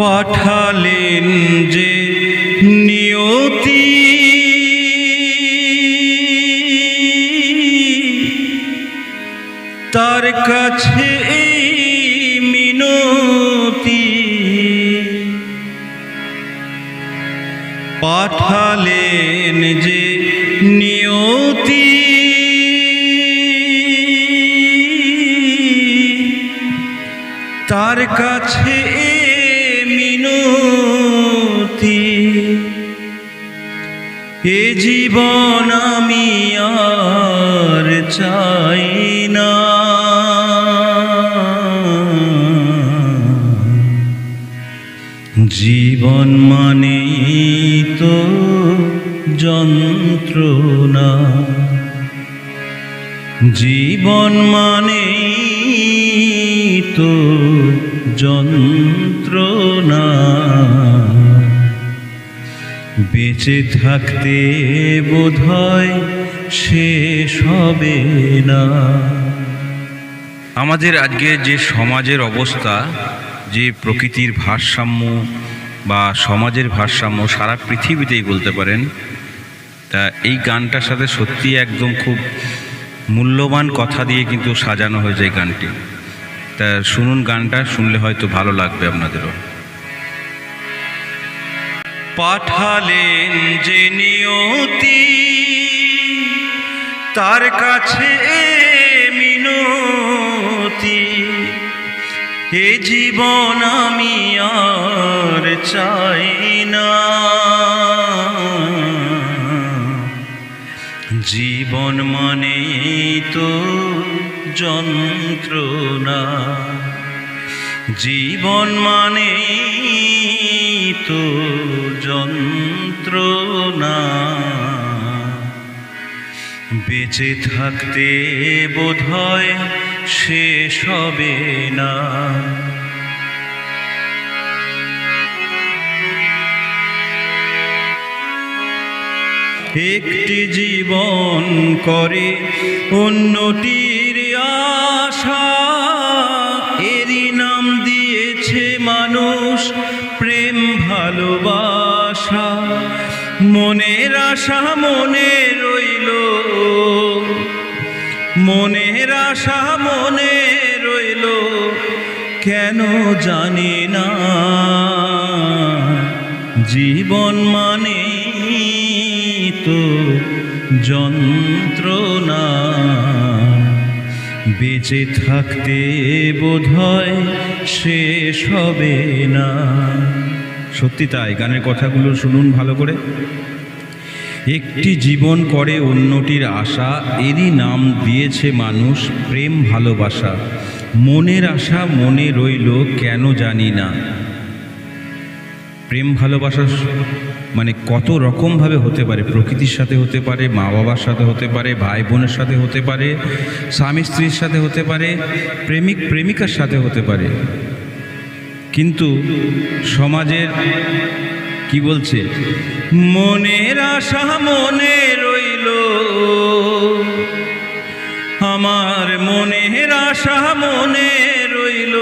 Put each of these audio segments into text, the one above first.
পাঠালেন যে নিয়তি। তার কাছে মিনতি। পাঠালেন যে নিয়তি। তার কাছে মিনতি এ জীবন আমি আর চাই না। জীবন মানেই তো যন্ত্রণা। জীবন মানেই তো যন্ত্রণা। বেঁচে থাকতে বোধহয় শেষ হবে না। আমাদের আজকে যে সমাজের অবস্থা, যে প্রকৃতির ভারসাম্য বা সমাজের ভারসাম্য সারা পৃথিবীতেই বলতে পারেন, তা এই গানটার সাথে সত্যি একদম খুব মূল্যবান কথা দিয়ে কিন্তু সাজানো হয়েছে এই গানটি। তা শুনুন গানটা, শুনলে হয়তো ভালো লাগবে আপনাদেরও। পাঠালেন যে নিয়তি, তার কাছে মিনতি। এ জীবন আমি আর চাই না। জীবন মানে তো যন্ত্রণা। জীবন মানে তো যন্ত্রণা। বেঁচে থাকতে বোধহয় শেষ হবে না। একটি জীবন করে অন্যটির আশা এরই নাম দিয়েছে মানুষ প্রেম ভালোবাসা। মনের আশা মনে রইল, মনের আশা মনে রইল, কেন জানি না। জীবন মানে তো যন্ত্রণা। বেঁচে থাকতে বোধহয় শেষ হবে না। সত্যি তাই, গানের কথাগুলো শুনুন ভালো করে। একটি জীবন করে অন্যটির আশা, এরই নাম দিয়েছে মানুষ প্রেম ভালোবাসা। মনের আশা মনে রইল, কেন জানি না। প্রেম ভালোবাসা মানে কত রকমভাবে হতে পারে? প্রকৃতির সাথে হতে পারে মা বাবার সাথে হতে পারে ভাই বোনের সাথে হতে পারে, স্বামী স্ত্রীর সাথে হতে পারে, প্রেমিক প্রেমিকার সাথে হতে পারে। কিন্তু সমাজের কি বলছে? মনের আশা মনে রইল। আমার মনের আশা মনে রইল।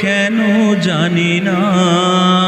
কেন জানি না।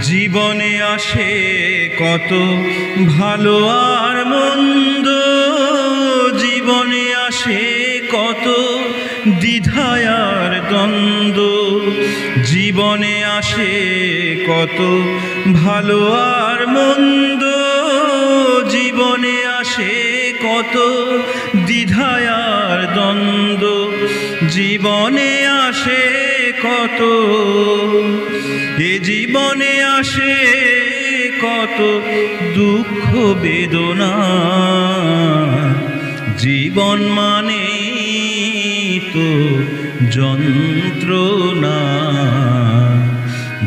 জীবনে আসে কত ভালো আর মন্দ। জীবনে আসে কত দ্বিধায়ার দ্বন্দ্ব। জীবনে আসে কত ভালো আর মন্দ। জীবনে আসে কত দ্বিধায় দ্বন্দ্ব, জীবনে আসে কত? এ জীবনে আসে কত দুঃখ, বেদনা? জীবন মানে তো যন্ত্রণা।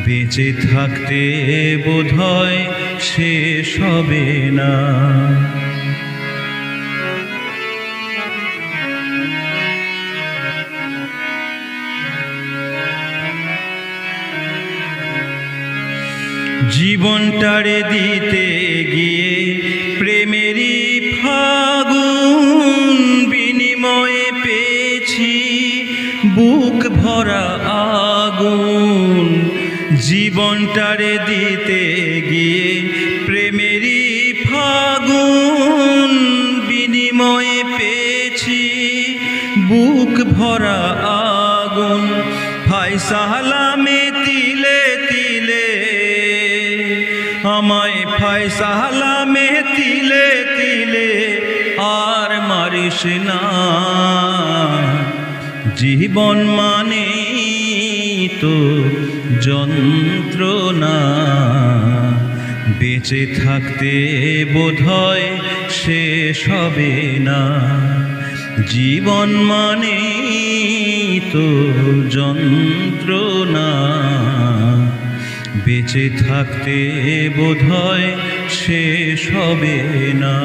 বেঁচে থাকতে বোধহয় শেষ হবে না। জীবনটারে দিতে গিয়ে প্রেমেরই ফাগুন বিনিময়ে পেয়েছি, বুক ভরা আগুন। জীবনটারে দিতে গিয়ে প্রেমেরই ফাগুন বিনিময়ে পেয়েছি, বুক ভরা আগুন। ভাই সালামে তিলে তিলে আমায় ফাই সালামে তিলে তিলে আর মারিস না। জীবন মানে তো যন্ত্রণা। বেঁচে থাকতে বোধহয় শেষ হবে না। জীবন মানে তো যন্ত্রণা। বেঁচে থাকতে বোধহয় শেষ হবে না।